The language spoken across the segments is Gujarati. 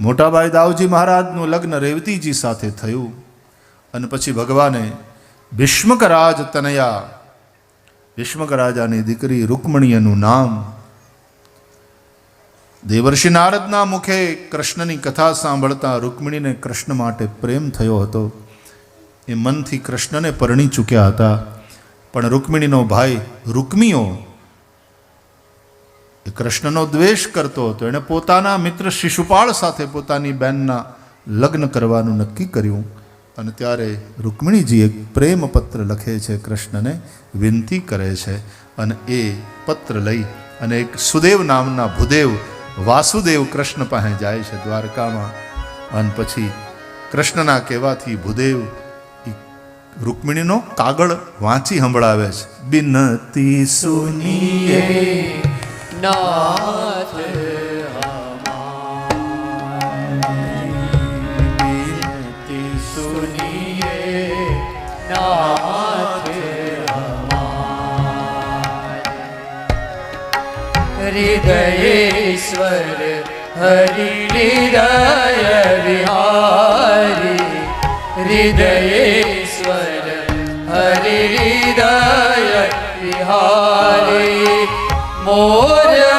મોટાભાઈ દાવજી મહારાજનું લગ્ન રેવતીજી સાથે થયું અને પછી ભગવાને ભીષ્મક રાજ તનયા, ભીષ્મક રાજાની દીકરી રૂકમણીયનું નામ દેવર્ષિ નારદના મુખે કૃષ્ણની કથા સાંભળતા રૂકમિણીને કૃષ્ણ માટે પ્રેમ થયો હતો. એ મનથી કૃષ્ણને પરણી ચૂક્યા હતા. પણ રૂકમિણીનો ભાઈ રૂકમીઓ કૃષ્ણનો દ્વેષ કરતો હતો. એણે પોતાના મિત્ર શિશુપાળ સાથે પોતાની બહેનના લગ્ન કરવાનું નક્કી કર્યું અને ત્યારે રૂકમિણીજી એક પ્રેમ પત્ર લખે છે, કૃષ્ણને વિનંતી કરે છે અને એ પત્ર લઈ અને એક સુદેવ નામના ભૂદેવ વાસુદેવ કૃષ્ણ પાસે જાય છે દ્વારકામાં. અને પછી કૃષ્ણના કહેવાથી ભૂદેવ રૂકમિણીનો કાગળ વાંચી સંભળાવે છે. બિનતી સુનીએ હૃદયેશ્વર હરિ હૃદય વિહારી હૃદયેશ્વર મોર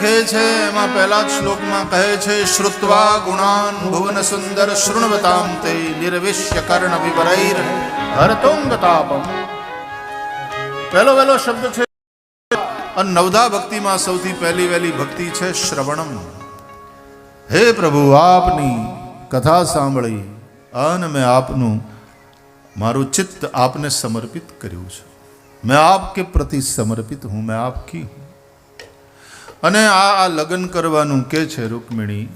લખે છે, એમાં પહેલા શ્લોકમાં કહે છે, શ્રુત્વા ગુણાન ભુવન સુંદર શૃણવતામ તે નિર્વિશ્ય કર્ણ વિપરૈર હરતોંગ પહેલો પહેલો શબ્દ છે, અને નવધા ભક્તિમાં સૌથી પહેલી વહેલી ભક્તિ છે શ્રવણમ. હે પ્રભુ, આપની કથા સાંભળી, અને મેં આપનું, મારું ચિત્ત આપને સમર્પિત કર્યું છે. મેં આપ કે પ્રતિ સમર્પિત હું, મેં આપકી હું અને આ આ લગ્ન કરવાનું કે છે રૂકમિણી?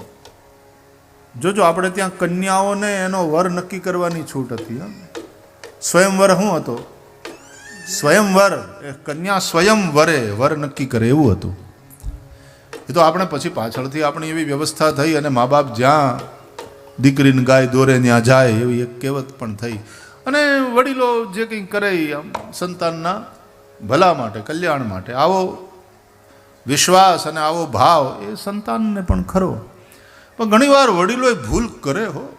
જોજો, આપણે ત્યાં કન્યાઓને એનો વર નક્કી કરવાની છૂટ હતી સ્વયંવર શું હતો? સ્વયંવર, એ કન્યા સ્વયંવરે વર નક્કી કરે, એવું હતું. એ તો આપણે પછી પાછળથી આપણી એવી વ્યવસ્થા થઈ અને મા બાપ જ્યાં દીકરીને ગાય દોરે ત્યાં જાય એવી એક કહેવત પણ થઈ. અને વડીલો જે કંઈ કરે આમ સંતાનના ભલા માટે, કલ્યાણ માટે, આવો વિશ્વાસ અને આવો ભાવ એ સંતાનને પણ ખરો. પણ ઘણીવાર વડીલો એ ભૂલ કરે હો.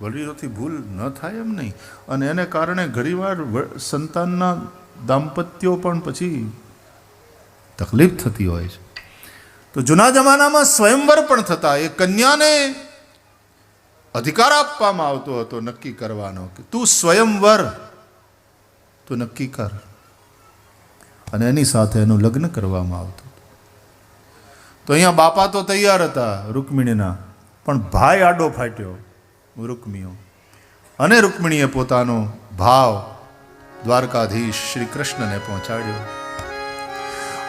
વડીલોથી ભૂલ ન થાય એમ નહીં. અને એને કારણે ઘણીવાર સંતાનના દાંપત્યો પણ પછી તકલીફ થતી હોય છે. તો જૂના જમાનામાં સ્વયંવર પણ થતા. એ કન્યાને અધિકાર આપવામાં આવતો હતો નક્કી કરવાનો કે તું સ્વયંવર. તું નક્કી કર. અને એની સાથે એનું લગ્ન કરવામાં આવતું. તો અહીંયા બાપા તો તૈયાર હતા રૂકમિણીના, પણ ભાઈ આડો ફાટ્યો રૂકમિયો અને રૂકમિણીએ પોતાનો ભાવ દ્વારકાધીશ શ્રી કૃષ્ણને પહોંચાડ્યો.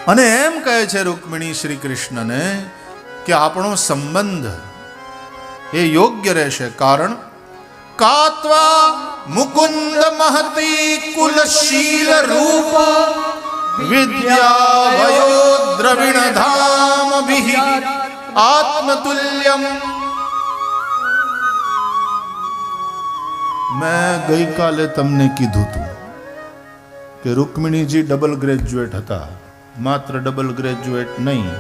અને એમ કહે છે રૂકમિણી શ્રી કૃષ્ણને કે આપણો સંબંધ એ યોગ્ય રહેશે કારણ કાત્વા મુકુંદ મહતી કુલશીલ રૂપ દ્રવિણ ધામ આત્મતુલ્યમ મેં ગઈકાલે તમને કીધું હતું કે રૂકમિણીજી ડબલ ગ્રેજ્યુએટ હતા માત્ર ડબલ ગ્રેજ્યુએટ નહીં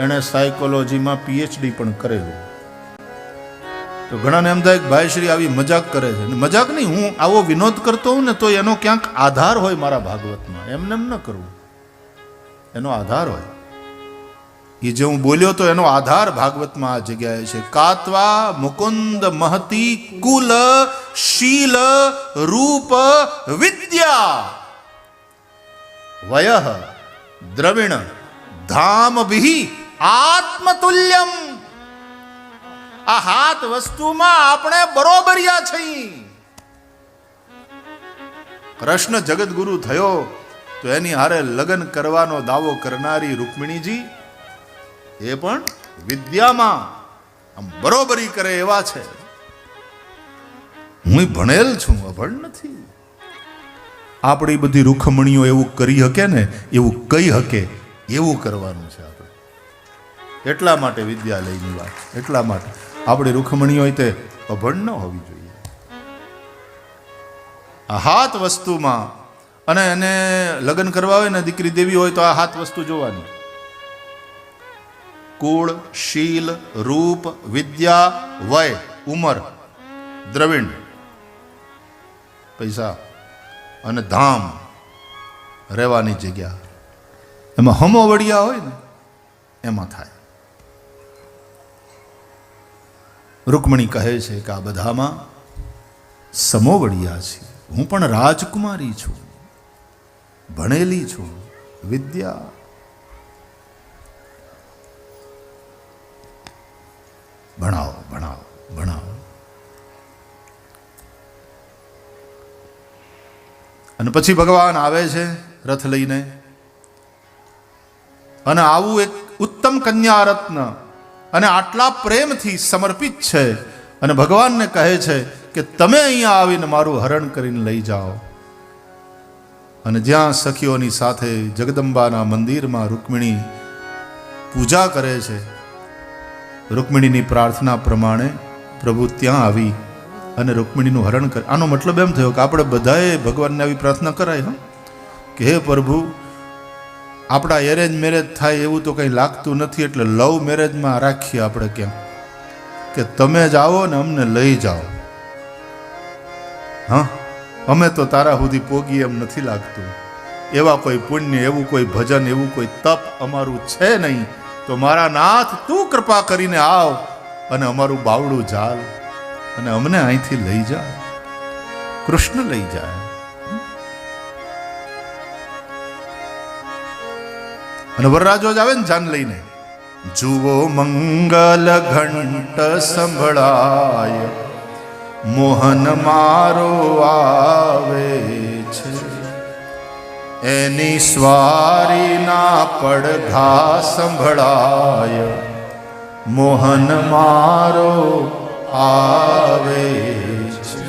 એણે સાયકોલોજીમાં પીએચડી પણ કરેલું તો ઘણાને એમ થાય કે ભાઈ શ્રી આવી મજાક કરે છે. મજાક નહીં, હું આવો વિનોદ કરતો હોઉં ને તો એનો ક્યાંક આધાર હોય મારા ભાગવતમાં. એમને એમ ન કરવું. એનો આધાર હોય. એ જે હું બોલ્યો તો એનો આધાર ભાગવતમાં આ જગ્યાએ છે. કાત્વા મુકુંદ મહતી કુલ શીલ રૂપ વિદ્યા વય દ્રવિણ ધામ આત્મતુલ્યમ આ હાથ વસ્તુમાં આપણે બરોબરિયા છીએ. કૃષ્ણ જગતગુરુ થયો, તો એની હારે લગ્ન કરવાનો દાવો કરનારી રૂકમિણીજી, એ પણ વિદ્યામાં આમ બરોબરી કરે એવા છે. હું ભણેલ છું, અભણ નથી. આપણી બધી રૂખમણીઓ એવું કરી શકે ને, એવું કહી શકે એવું કરવાનું છે આપણે. એટલા માટે વિદ્યાલયની વાત, એટલા માટે. આપણી રૂખમણી હોય તે અભણ ન હોવી જોઈએ. આ હાથ વસ્તુમાં, અને એને લગ્ન કરવા હોય ને દીકરી દેવી હોય તો આ હાથ વસ્તુ જોવાની. કુળ, શીલ, રૂપ, વિદ્યા, વય, ઉંમર, દ્રવિણ, પૈસા અને ધામ રહેવાની જગ્યા. એમાં હમો વડિયા હોય ને, એમાં થાય. રૂકમણી કહે છે કે આ બધામાં સમોવડિયા છે. હું પણ રાજકુમારી છું. ભણેલી છું. વિદ્યા. ભણાવો ભણાવો ભણાવો. અને પછી ભગવાન આવે છે રથ લઈને. અને આવું એક ઉત્તમ કન્યા રત્ન અને આટલા પ્રેમથી સમર્પિત છે. અને ભગવાનને કહે છે કે તમે અહીંયા આવીને મારું હરણ કરીને લઈ જાઓ. અને જ્યાં સખીઓની સાથે જગદંબાના મંદિરમાં રૂકમિણી પૂજા કરે છે, રૂકમિણીની પ્રાર્થના પ્રમાણે પ્રભુ ત્યાં આવી અને રૂકમિણીનું હરણ કરે આનો મતલબ એમ થયો કે આપણે બધાએ ભગવાનને આવી પ્રાર્થના કરાય હા? કે હે પ્રભુ આપણા એરેન્જ મેરેજ થાય એવું તો કંઈ લાગતું નથી, એટલે લવ મેરેજમાં રાખીએ આપણે કેમ? કે તમે જ આવો ને અમને લઈ જાઓ. હા? અમે તો તારા સુધી પોગી એમ નથી લાગતું. એવા કોઈ પુણ્ય, એવું કોઈ ભજન, એવું કોઈ તપ અમારું છે નહીં. તો મારા નાથ, તું કૃપા કરીને આવ અને અમારું બાવડું જાલ અને અમને અહીંથી લઈ જા. કૃષ્ણ લઈ જાય. અને વરરાજો આવે ને જાન લઈને. જુઓ મંગલ ઘંટ સંભળાય, મોહન મારો આવે છે. એની સ્વારીના પડઘા સંભળાય, મોહન મારો આવે છે.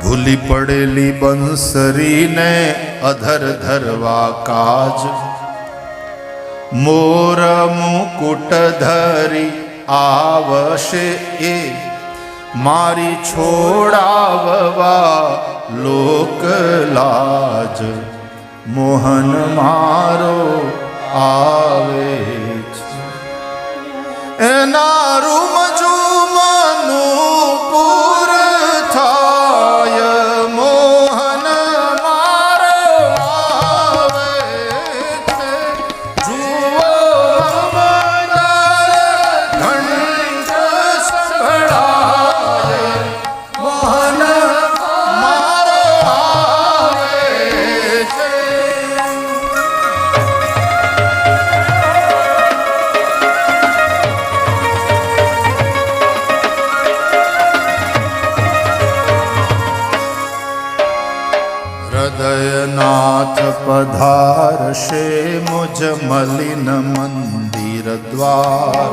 ભૂલી પડેલી બંસરીને અધર ધરવા કાજ. મોર મુકુટ ધરી આવશે એ. મારી છોડાવવા લોક લાજ. મોહન મારો આવે છે એના રૂમ જુમનું પૂર પધારશે મુજ મલિન મંદિર દ્વાર.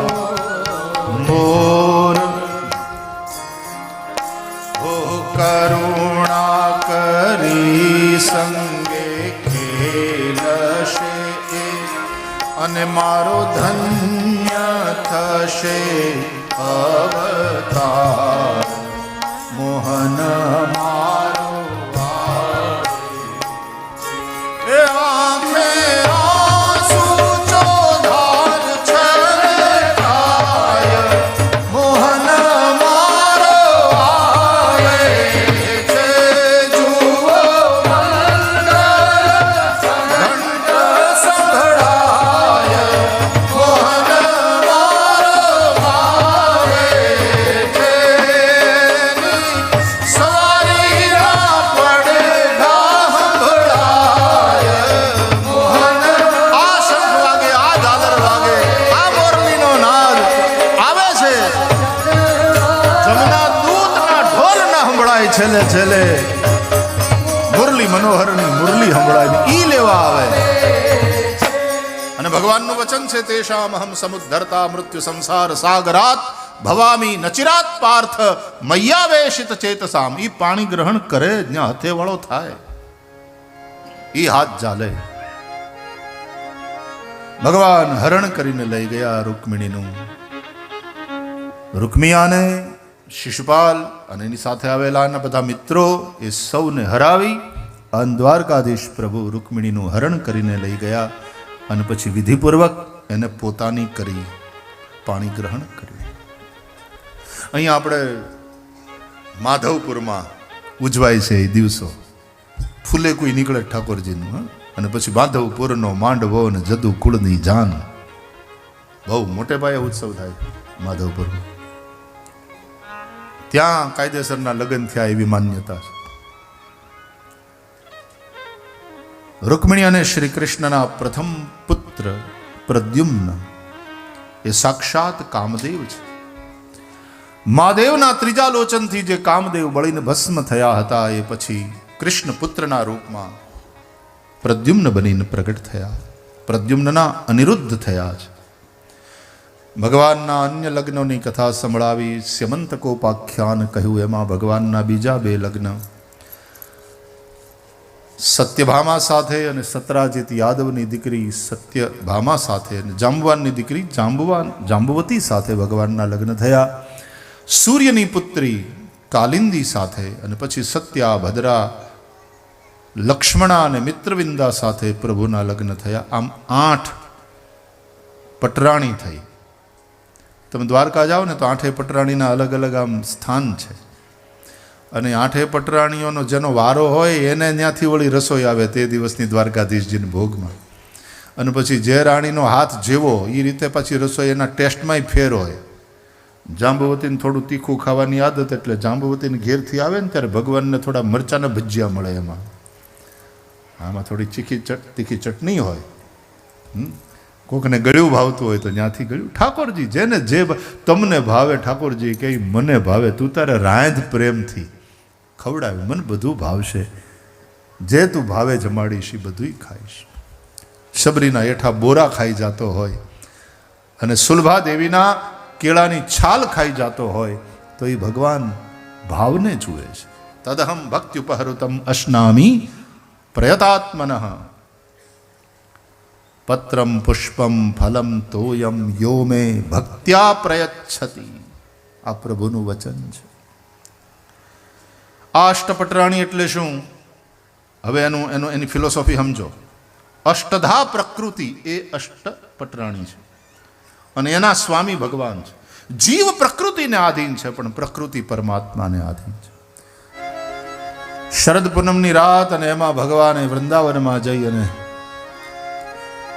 મોર હો કરુણા કરી સંગે ખેલશે અને મારો ધન્ય થશે અવતાર. મોહન મુરલી મનોહરની મુરલી સંભળાય ઈ લેવા આવે. અને ભગવાનનું વચન છે તેષામ અહમ સમુદ્ધરતા મૃત્યુ સંસાર સાગરાત ભવામી નચિરાત પાર્થ મૈયાવેશિત ચેતસામ. ઈ પાણી ગ્રહણ કરે, જ્યાં હથેવાળો થાય. ઈ હાથ ચાલે. ભગવાન હરણ કરીને લઈ ગયા રૂકમિણીનું. રૂકમિયાને શિશુપાલ અને એની સાથે આવેલા બધા મિત્રો એ સૌને હરાવી અન દ્વારકાધીશ પ્રભુ રૂકમિણીનું હરણ કરીને લઈ ગયા અને પછી વિધિપૂર્વક એને પોતાની કરી પાણી ગ્રહણ કર્યું. અહીંયા આપણે માધવપુરમાં ઉજવાય છે એ દિવસો. ફૂલે કોઈ નીકળે ઠાકોરજીનું અને પછી માધવપુરનો માંડવો અને જદુ કુળની જાન. બહુ મોટે પાયે ઉત્સવ થાય માધવપુરમાં. ત્યાં કાયદેસરના લગ્ન થયા એવી માન્યતા છે. રૂકમિણી અને શ્રી કૃષ્ણના પ્રથમ પુત્ર પ્રદ્યુમ્ન. એ સાક્ષાત કામદેવ છે. મહાદેવના ત્રીજા લોચનથી જે કામદેવ બળીને ભસ્મ થયા હતા, એ પછી કૃષ્ણ પુત્રના રૂપમાં પ્રદ્યુમ્ન બનીને પ્રગટ થયા. પ્રદ્યુમ્નના અનિરુદ્ધ થયા છે. ભગવાનના અન્ય લગ્નોની કથા સંભળાવી સ્યમંતકોપાખ્યાન કહ્યું. એમાં ભગવાનના બીજા બે લગ્ન સત્યભામા સાથે અને સત્રાજીત યાદવની દીકરી સત્યભામા સાથે અને જાંબવાનની દીકરી જાંબવાન, જાંબવતી સાથે ભગવાનના લગ્ન થયા. સૂર્યની પુત્રી કાલિંદી સાથે અને પછી સત્યા, ભદ્રા, લક્ષ્મણા અને મિત્રવિંદા સાથે પ્રભુના લગ્ન થયા. આમ આઠ પટરાણી થઈ. તમે દ્વારકા જાઓ ને તો આઠે પટરાણીના અલગ અલગ આમ સ્થાન છે. અને આઠે પટરાણીઓનો જેનો વારો હોય એને ત્યાંથી વળી રસોઈ આવે તે દિવસની દ્વારકાધીશજીની ભોગમાં. અને પછી જે રાણીનો હાથ જેવો એ રીતે પછી રસોઈ એના ટેસ્ટમાંય ફેર હોય. જાંબુવતીને થોડું તીખું ખાવાની આદત એટલે જાંબુવતીને ઘેરથી આવે ને ત્યારે ભગવાનને થોડા મરચાના ભજીયા મળે એમાં. આમાં થોડી ચીખી તીખી ચટણી હોય? કોકને ગળ્યું ભાવતું હોય તો ત્યાંથી ગળ્યું. ઠાકોરજી, જેને જે તમને ભાવે ઠાકોરજી, કે મને ભાવે, તું તારે રાંધ પ્રેમથી ખવડાવે મને બધું ભાવશે. જે તું ભાવે જમાડીશ, એ બધુંય ખાઈશ. શબરીના હેઠા બોરા ખાઈ જાતો હોય અને સુલભા દેવીના કેળાની છાલ ખાઈ જાતો હોય તો એ ભગવાન ભાવને જુએ છે. તદહમ ઉપહરુતમ અશ્નામી પ્રયતાત્મન. પત્રમ પુષ્પમ ફલમ તોયમ યો મે ભક્ત્યા પ્રયચ્છતિ. આ પ્રભુનું વચન છે. અષ્ટપટરાણી એટલે શું? હવે એનું એનું, એની ફિલોસોફી સમજો. અષ્ટધા પ્રકૃતિ એ અષ્ટપટરાણી છે. અને એના સ્વામી ભગવાન છે. જીવ પ્રકૃતિને આધીન છે, પણ પ્રકૃતિ પરમાત્માને આધીન છે. શરદ પૂનમની રાત અને એમાં ભગવાને વૃંદાવનમાં જઈ અને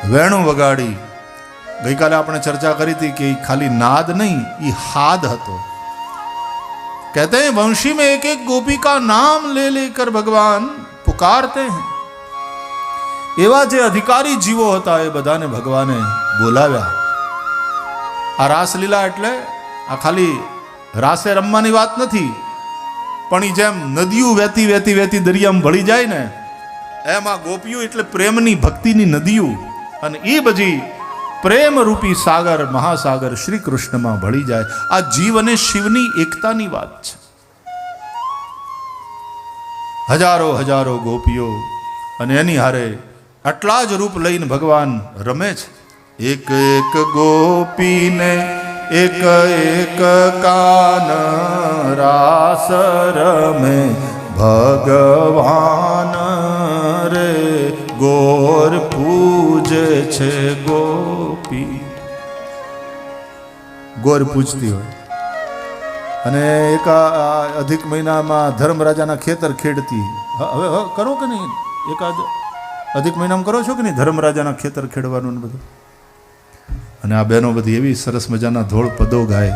વેણું વગાડી. ગઈકાલે આપણે ચર્ચા કરી હતી કે એ ખાલી નાદ નહીં એ હાદ હતો. कहते हैं वंशी में एक एक गोपी का नाम ले लेकर भगवान पुकारते हैं એવા જે અધિકારી જીવો હતા એ બધાને ભગવાને બોલાવ્યા આ રાસલીલા એટલે આ ખાલી રાસે રમવાની વાત નથી પણ ઈ જેમ નદીઓ વહેતી વહેતી વહેતી દરિયામાં ભળી જાય ને એમાં ગોપીઓ એટલે પ્રેમની ભક્તિની નદીઓ અને એ બધી પ્રેમરૂપી સાગર, મહાસાગર શ્રી કૃષ્ણમાં ભળી જાય. આ જીવ અને શિવની એકતાની વાત છે. હજારો હજારો ગોપીઓ અને એની હારે આટલા જ રૂપ લઈને ભગવાન રમે છે. એક એક ગોપીને એક એક કાન રાસ રમે. ભગવાન રે ગોર પૂજે છે ગોપી. ગોર પૂજતી હોય. અને એક અધિક મહિનામાં ધર્મરાજાના ખેતર ખેડતી. હવે કરો કે નહીં? એકાદ અધિક મહિનામાં કરો છો કે નહીં? ધર્મરાજાના ખેતર ખેડવાનું ને બધું? અને આ બહેનો બધી એવી સરસ મજાના ધોળ પદો ગાય.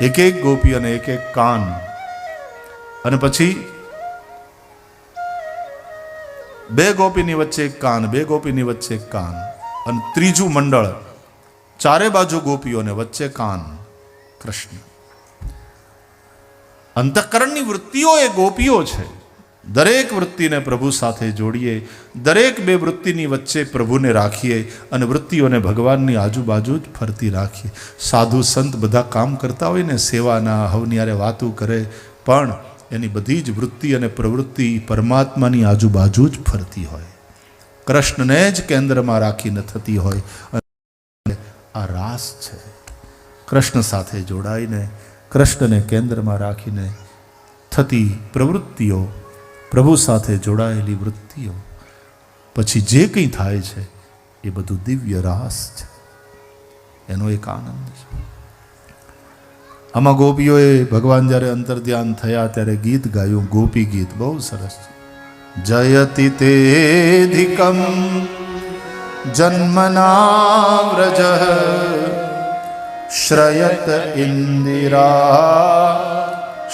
એક એક ગોપી અને એક એક કાન. અને પછી બે ગોપીની વચ્ચે એક કાન, બે ગોપીની વચ્ચે એક કાન. અને ત્રીજું મંડળ, ચારે બાજુ ગોપીઓને વચ્ચે કાન, કૃષ્ણ. અંતઃકરણની વૃત્તિઓ એ ગોપીઓ છે. દરેક વૃત્તિને પ્રભુ સાથે જોડીએ, દરેક બે વૃત્તિની વચ્ચે પ્રભુને રાખીએ અને વૃત્તિઓને ભગવાનની આજુબાજુ જ ફરતી રાખીએ. સાધુ સંત બધા કામ કરતા હોય ને, સેવાના હવનિયારે વાતું કરે, પણ એની બધી જ વૃત્તિ અને પ્રવૃત્તિ પરમાત્માની આજુબાજુ જ ફરતી હોય. કૃષ્ણને જ કેન્દ્રમાં રાખીને થતી હોય અને આ રાસ છે. કૃષ્ણ સાથે જોડાઈને, કૃષ્ણને કેન્દ્રમાં રાખીને થતી પ્રવૃત્તિઓ, પ્રભુ સાથે જોડાયેલી વૃત્તિઓ, પછી જે કંઈ થાય છે એ બધું દિવ્ય રાસ છે. એનો એક આનંદ છે. આમાં ગોપીઓએ ભગવાન જ્યારે અંતર ધ્યાન થયા ત્યારે ગીત ગાયું, ગોપી ગીત બહુ સરસ. છે જયતિ તેધિકમ જન્મના વ્રજ શ્રયત ઇન્દિરા,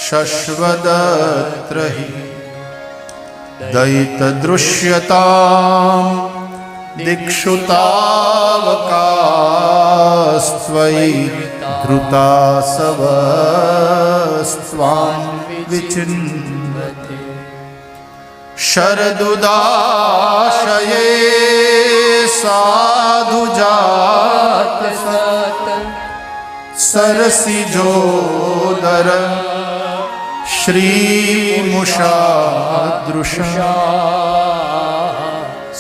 શશ્વદત્રહિ, દયિતદૃશ્યતામ દિક્ષુતાવકાસ્ત્વયि ધૃતાસવસ્त्वां વિચિન્વતે શરદુદાશયે સાધુજાત સરસિજોદર શ્રીમુષાદૃશા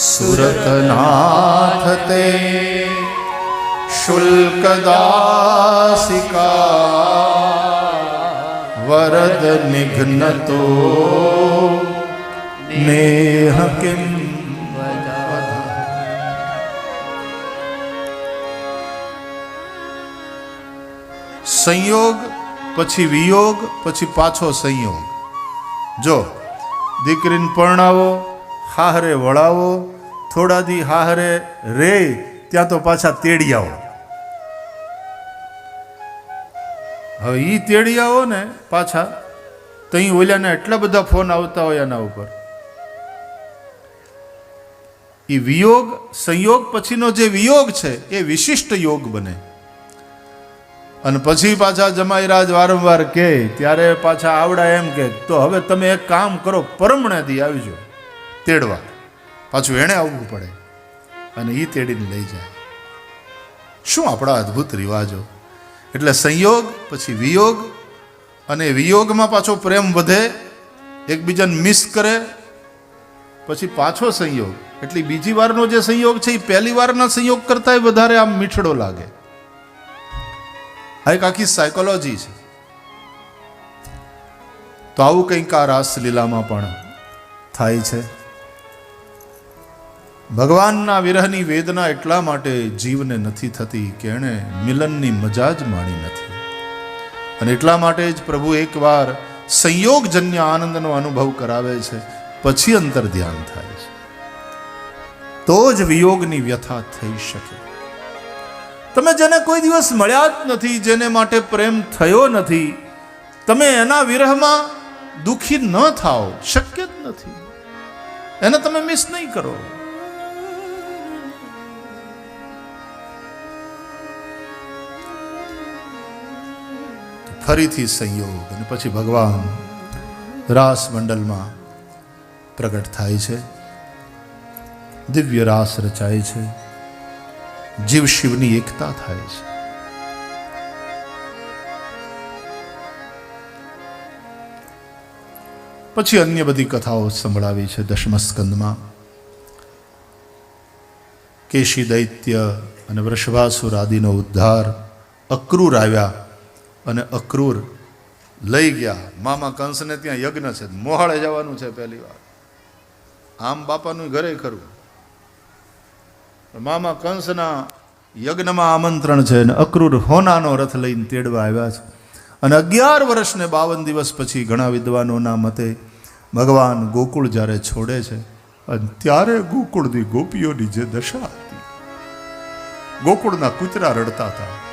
સુરતનાથ તે શુલ્કદાસિકા વરદ નિઘ્નતો નેહ કિમ સંયોગ પછી વિયોગ પછી પાછો સંયોગ જો દીકરીને પરણાવો, હાહરે વળાવો થોડા દી હાહરે રે, ત્યાં તો પાછા તેડી આવો. હવે એ તેડી આવો ને પાછા, તો અહીં ઓલાના એટલા બધા ફોન આવતા હોય એના ઉપર. એ વિયોગ, સંયોગ પછીનો જે વિયોગ છે, એ વિશિષ્ટ યોગ બને. અને પછી પાછા જમાઈરાજ વારંવાર કહે, ત્યારે પાછા આવડા એમ કે તો હવે તમે એક કામ કરો પરમણેથી આવજો, તેડવા. પાછું એણે આવવું પડે. અને એ તેડીને લઈ જાય. શું આપણા અદ્ભુત રિવાજો? એટલે સંયોગ, પછી વિયોગ, અને વિયોગમાં પાછો પ્રેમ વધે, એકબીજાને મિસ કરે, પછી પાછો સંયોગ. એટલે બીજી વારનો જે સંયોગ છે, એ પહેલી વારના સંયોગ કરતાંય વધારે આમ મીઠડો લાગે. આ એક આખી સાયકોલોજી છે. તો આવું કંઈક આ રાસલીલામાં પણ થાય છે. ભગવાનના વિરહની વેદના એટલા માટે જીવને નથી થતી કે એણે મિલનની મજા જ માણી નથી. અને એટલા માટે જ પ્રભુ એકવાર સંયોગજન્ય આનંદનો અનુભવ કરાવે છે, પછી અંતર ધ્યાન થાય છે. તો જ વિયોગની વ્યથા થઈ શકે. તમે જેને કોઈ દિવસ મળ્યા જ નથી, જેને માટે પ્રેમ થયો નથી, તમે એના વિરહમાં દુઃખી ન થાઓ, શક્ય જ નથી. એને તમે મિસ નહીં કરો. ફરીથી સંયોગ અને પછી ભગવાન રાસ મંડલમાં પ્રગટ થાય છે. દિવ્ય રાસ રચાય છે. જીવ શિવની એકતા થાય છે. પછી અન્ય બધી કથાઓ સંભળાવી છે દશમસ્કંદમાં. કેશી દૈત્ય અને વૃષભાસુર આદિનો ઉદ્ધાર અક્રૂર આવ્યા. અને અક્રૂર લઈ ગયા. મામા કંસને ત્યાં યજ્ઞ છે. મોહાળે જવાનું છે પહેલી વાર. આમ બાપાનું ઘરે ખરું. મામા કંસના યજ્ઞમાં આમંત્રણ છે અને અક્રૂર હોનાનો રથ લઈને તેડવા આવ્યા છે. અને અગિયાર વર્ષને બાવન દિવસ પછી ઘણા વિદ્વાનોના મતે ભગવાન ગોકુળ જ્યારે છોડે છે, અને ત્યારે ગોકુળની ગોપીઓની જે દશા હતી, ગોકુળના કૂતરા રડતા હતા.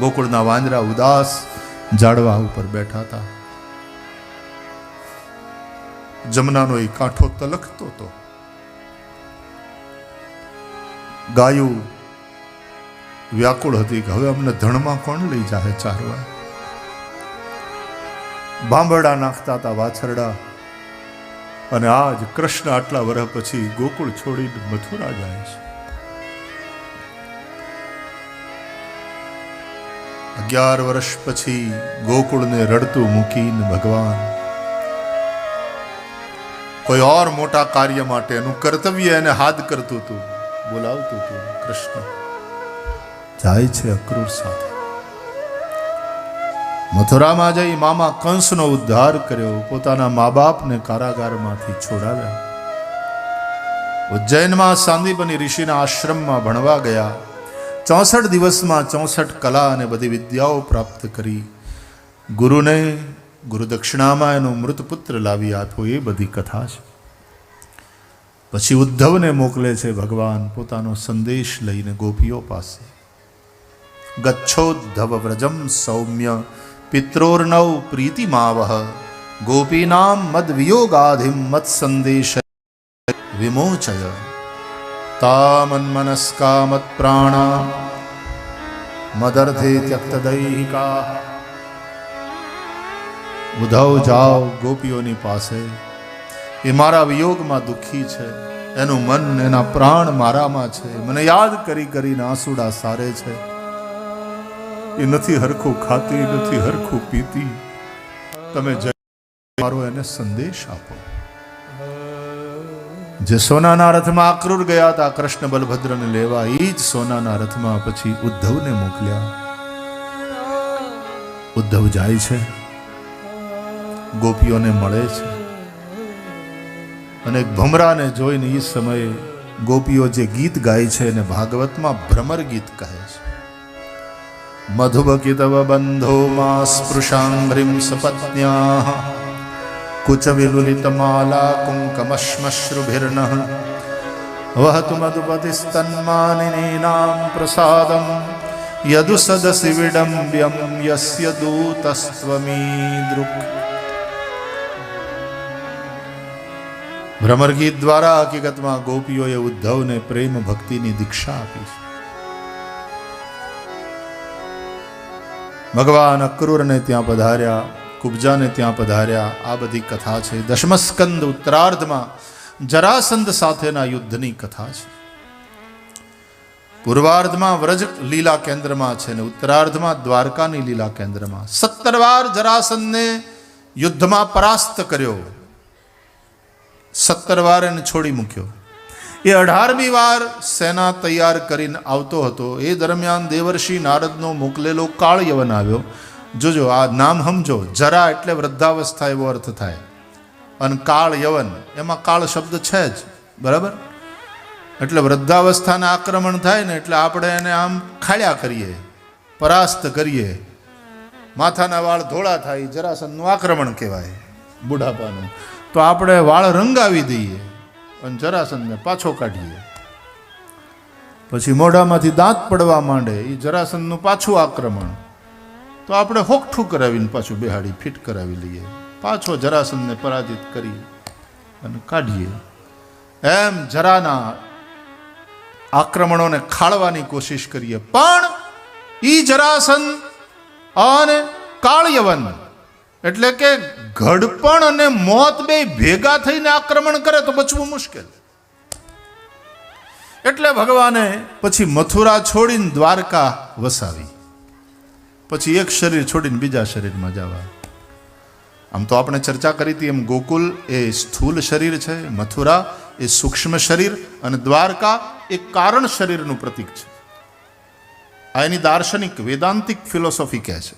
ગોકુળના વાંદરા ઉદાસ ઝાડવા ઉપર બેઠા હતા. જમનાનો એ કાંઠો તલકતો હતો. ગાયું વ્યાકુળ હતી કે હવે અમને ધણમાં કોણ લઈ જાહે ચારવા? ભાંભરડા નાખતા હતા વાછરડા અને આજ કૃષ્ણ આટલા વર્ષ પછી ગોકુળ છોડીને મથુરા જાય છે. અગિયાર વર્ષ પછી ગોકુળને રડતું મૂકીને ભગવાન, કોઈ ઓર મોટા કાર્ય માટે એનું કર્તવ્ય એને હાથ કરતું હતું, બોલાવતું હતું કૃષ્ણ. જાય છે અક્રૂર સાથે. મથુરામાં જઈ મામા કંસનો ઉદ્ધાર કર્યો, પોતાના મા બાપને કારાગારમાંથી છોડાવ્યા. ઉજ્જૈનમાં સાંદીપની ઋષિના આશ્રમમાં ભણવા ગયા. ચોસઠ દિવસમાં ચોસઠ કલા અને બધી વિદ્યાઓ પ્રાપ્ત કરી. ગુરુને ગુરુદક્ષિણામાં એનો મૃત પુત્ર લાવી આપ્યો, એ બધી કથા છે. પછી ઉદ્ધવને મોકલે છે ભગવાન પોતાનો સંદેશ લઈને ગોપીઓ પાસે. ગચ્છોદ્ધવ વ્રજમ સૌમ્ય પિત્રોર્નવ પ્રીતિમાવહ, ગોપીનામ મદ વિયોગાધિમ મત સંદેશ વિમોચય. મદર્થે ત્યક્ત દૈહિકા ઉધવ જાઓ ગોપીઓની પાસે એ મારા વિયોગમાં દુઃખી છે, એનું મન, એના પ્રાણ મારામાં છે. મને યાદ કરી કરીને આંસુડા સારે છે. એ નથી હરખું ખાતી, નથી હરખું પીતી. તમે જય મારો એને સંદેશ આપો. જે સોનાના રથમાં આક્રુર ગયા હતા, કૃષ્ણ બલભદ્રને લેવા એ જ સોનાના રથમાં પછી ઉદ્ધવને મોકલ્યા. ઉદ્ધવ જાય છે. ગોપીઓને મળે છે. અને ભમરાને જોઈને એ સમયે ગોપીઓ જે ગીત ગાય છે એને ભાગવતમાં ભ્રમર ગીત કહે છે. મધુબકિતવ બંધો માં સ્પૃશાંગ્રીમ સપત્ન્યા કુચ વિલુલિતમાલા કુંકમશ્મશ્રુભિર્ન વહતુ મધુપતિસ્તન્માનિનીનામ પ્રસાદમ યદુ સદસી વિડંબ્યમ યસ્ય દૂતસ્ત્વમીદૃક ભ્રમર ગીત દ્વારા હકીકતમાં ગોપીઓએ ઉદ્ધવને પ્રેમ ભક્તિની દીક્ષા આપી છે ભગવાન અક્રૂરને ત્યાં પધાર્યા કુબજાને ત્યાં પધાર્યા. આ બધી કથા છે. દશમસ્કંદ ઉત્તરાર્ધમાં જરાસંધ સાથેના યુદ્ધની કથા છે. પૂર્વાર્ધમાં વ્રજ લીલા કેન્દ્રમાં છે ને ઉત્તરાર્ધમાં દ્વારકાની લીલા કેન્દ્રમાં. સત્તર વાર જરાસંધને યુદ્ધમાં પરાસ્ત કર્યો. સત્તર વાર એને છોડી મૂક્યો. એ અઢારમી વાર સેના તૈયાર કરીને આવતો હતો. એ દરમિયાન દેવર્ષિ નારદનો મોકલેલો કાળયવન આવ્યો. જોજો, આ નામ સમજો. જરા એટલે વૃદ્ધાવસ્થા એવો અર્થ થાય. અને કાળ યવન, એમાં કાળ શબ્દ છે જ. બરાબર? એટલે વૃદ્ધાવસ્થાના આક્રમણ થાય ને એટલે આપણે એને આમ ખાડ્યા કરીએ, પરાસ્ત કરીએ. માથાના વાળ ધોળા થાય, જરાસનનું આક્રમણ કહેવાય, બુઢાપાનું. તો આપણે વાળ રંગાવી દઈએ અને જરાસનને પાછો કાઢીએ. પછી મોઢામાંથી દાંત પડવા માંડે એ જરાસનનું પાછું આક્રમણ. તો આપણે હોકઠું કરાવીને પાછું બેહાડી, ફિટ કરાવી લઈએ. પાછો જરાસનને પરાજિત કરી અને કાઢીએ. એમ જરાના આક્રમણોને ખાળવાની કોશિશ કરીએ. પણ ઈ જરાસન અને કાળયવન એટલે કે ઘડપણ અને મોત બે ભેગા થઈને આક્રમણ કરે તો બચવું મુશ્કેલ. એટલે ભગવાને પછી મથુરા છોડીને દ્વારકા વસાવી. પછી એક શરીર છોડીને બીજા શરીરમાં જવા. આમ તો આપણે ચર્ચા કરી હતી એમ ગોકુલ એ સ્થૂલ શરીર છે, મથુરા એ સૂક્ષ્મ શરીર અને દ્વારકા એ કારણ શરીરનું પ્રતીક છે. આ એની દાર્શનિક વેદાંતિક ફિલોસોફી કહે છે.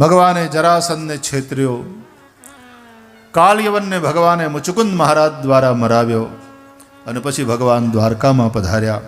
ભગવાને જરાસનને છેતર્યો. કાળયવનને ભગવાને મુચુકુંદ મહારાજ દ્વારા મરાવ્યો અને પછી ભગવાન દ્વારકામાં પધાર્યા.